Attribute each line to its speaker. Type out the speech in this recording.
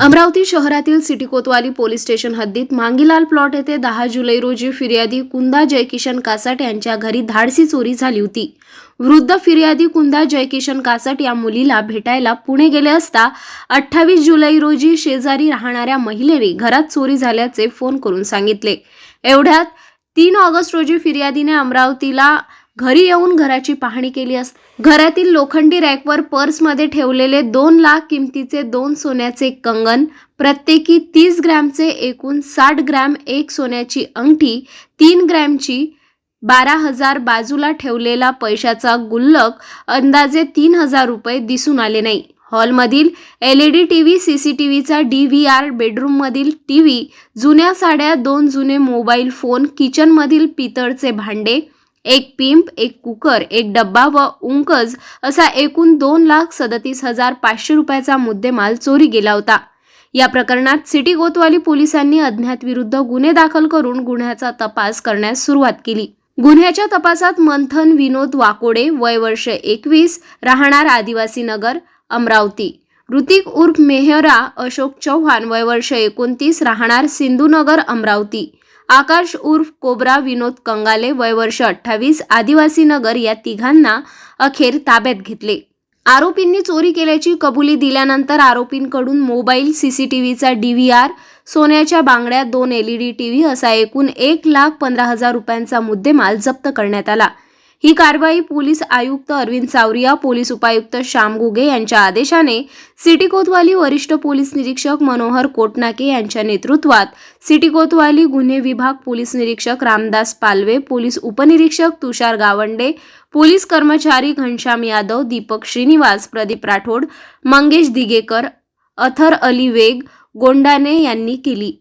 Speaker 1: अमरावती शहरातील सिटी कोतवाली police station हद्दीत Mangilal plot येथे दहा जुलै रोजी फिर्यादी कुंदा जयकिशन कासट यांच्या घरी धाडसी चोरी झाली होती. वृद्ध फिर्यादी कुंदा जयकिशन कासट या मुलीला भेटायला पुणे गेले असता अठ्ठावीस जुलै रोजी शेजारी राहणाऱ्या महिलेने घरात चोरी झाल्याचे फोन करून सांगितले. एवढ्यात तीन ऑगस्ट रोजी फिर्यादीने अमरावतीला घरी येऊन घराची पाहणी केली असता घरातील लोखंडी रॅकवर पर्समध्ये ठेवलेले दोन लाख किमतीचे दोन सोन्याचे कंगन प्रत्येकी तीस ग्रॅमचे एकूण साठ ग्रॅम एक सोन्याची अंगठी तीन ग्रॅमची बारा हजार बाजूला ठेवलेला पैशाचा गुल्लक अंदाजे तीन हजार रुपये दिसून आले नाही. हॉलमधील L E D T V C C T व्हीचा D V R बेडरूममधील टी व्ही जुन्या साड्या दोन जुने मोबाईल फोन किचनमधील पितळचे भांडे एक पिंप एक कुकर एक डब्बा व उंकज असा एकूण दोन लाख सदतीस हजार पाचशे रुपयाचा मुद्देमाल चोरी गेला होता. या प्रकरणात सिटी कोतवाली पोलिसांनी अज्ञात विरुद्ध गुन्हे दाखल करून गुन्ह्याचा तपास करण्यास सुरुवात केली. गुन्ह्याच्या तपासात मंथन विनोद वाकोडे वय वर्ष एकवीस राहणार आदिवासी नगर अमरावती. ऋतिक उर्फ मेहरा अशोक चव्हाण वय वर्ष एकोणतीस राहणार सिंधुनगर अमरावती. आकाश उर्फ कोबरा विनोद कंगाले वय वर्ष अठ्ठावीस आदिवासी नगर या तिघांना अखेर ताब्यात घेतले. आरोपींनी चोरी केल्याची कबुली दिल्यानंतर आरोपींकडून मोबाईल सीसीटीव्हीचा डीव्हीआर सोन्याच्या बांगड्या दोन एलईडी टीव्ही असा एकूण एक लाख पंधरा हजार रुपयांचा मुद्देमाल जप्त करण्यात आला. ही कारवाई पोलीस आयुक्त अरविंद सावरिया पोलीस उपायुक्त श्याम घुगे यांच्या आदेशाने सिटी कोतवाली वरिष्ठ पोलीस निरीक्षक मनोहर कोटनाके यांच्या नेतृत्वात सिटी कोतवाली गुन्हे विभाग पोलीस निरीक्षक रामदास पालवे पोलीस उपनिरीक्षक तुषार गावंडे पोलीस कर्मचारी घनश्याम यादव दीपक श्रीनिवास प्रदीप राठोड मंगेश दिगेकर अथर अली वेग गोंडाने यांनी केली.